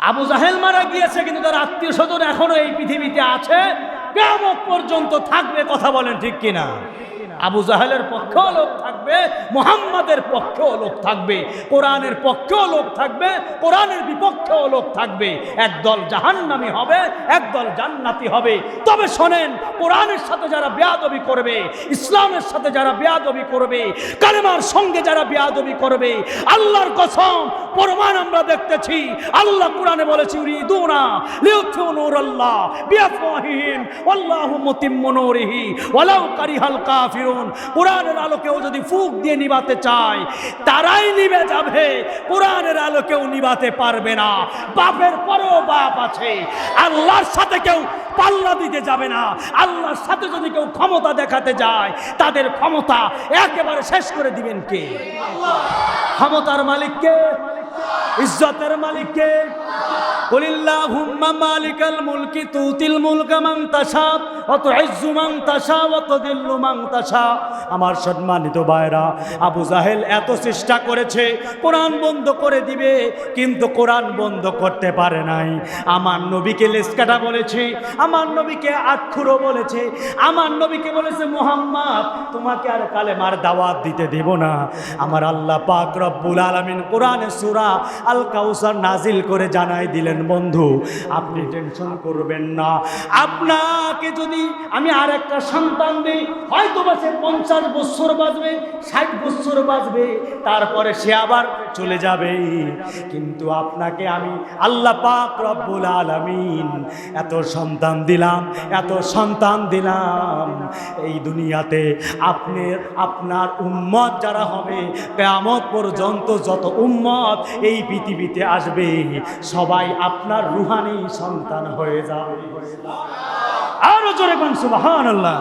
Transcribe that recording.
আবু জাহেল মারা গিয়েছে, কিন্তু তার আত্মীয় স্বজন এখনও এই পৃথিবীতে আছে। কেমন পর্যন্ত থাকবে, কথা বলেন ঠিক কিনা? আবু জাহেলের পক্ষেও লোক থাকবে, মোহাম্মদের পক্ষেও লোক থাকবে, কোরআনের পক্ষেও লোক থাকবে, কোরআনের বিপক্ষেও লোক থাকবে। একদল জাহান্নামি হবে, একদল জান্নাতি হবে। তবে শোনেন, কোরআনের সাথে যারা বেয়াদবি করবে, ইসলামের সাথে যারা বেয়াদবি করবে, কালেমার সঙ্গে যারা বেয়াদবি করবে, আল্লাহর কসম প্রমাণ আমরা দেখতেছি। আল্লাহ কোরআনে বলেছি, ইউরিদুনা লিউথু নূরাল্লাহ বিআফওয়াহিহিম, ওয়াল্লাহু মুতিম্মু নূরিহি, ওয়ালাউ কারিহাল কাফিরুন। কোরআনের আলোকেও যদি ফুক দিয়ে নিবাতে চায়, তারাই নিবে যাবে। কোরআনের আলোকেও নিবাতে পারবে না। বাপের পরেও বাপ আছে। আল্লাহর সাথে কেউ পাল্লা দিতে যাবে না। আল্লাহর সাথে যদি কেউ ক্ষমতা দেখাতে যায়, তাদের ক্ষমতা একেবারে শেষ করে দিবেন কে? ক্ষমতার মালিককে? ইজ্জতের মালিককে কুলিল্লাহুম্মা মালিকাল মুলকি তুতিল মুলকা ওয়া তুইজ্জু মান ওয়া তুযিল্লু মান তাশা। আমার সম্মানিত ভাইরা আবু জাহেল এত চেষ্টা করেছে, কোরআন বন্ধ করে দিবে, কিন্তু কোরআন বন্ধ করতে পারে নাই। আমার নবীকে লেসকাটা বলেছে, আমার নবীকে আক্ষুরও বলেছে, আমার নবীকে বলেছে, মোহাম্মদ, তোমাকে আর কালেমার দাওয়াত দিতে দেব না। আমার আল্লাহ পাক রব্বুল আলামিন কোরআনে সূরা আল কাউসার নাজিল করে জানাই দিলেন বন্ধু, আপনি টেনশন করবেন না। আপনাকে যদি আমি আর একটা সন্তান দিই হয়তো বা সে পঞ্চাশ বছর বাঁচবে, ষাট বছর বাঁচবে, তারপরে সে আবার চলে যাবে। কিন্তু আপনাকে আমি আল্লাহ পাক রব্বুল আলামিন এত সন্তান দিলাম, এত সন্তান দিলাম। এই দুনিয়াতে আপনি, আপনার উম্মত যারা হবে, কেয়ামত পর্যন্ত যত উম্মত এই পৃথিবীতে আসবে, সবাই আপনার রুহানি সন্তান হয়ে যাবে। আরও জোরে কোন সুবহানাল্লাহ।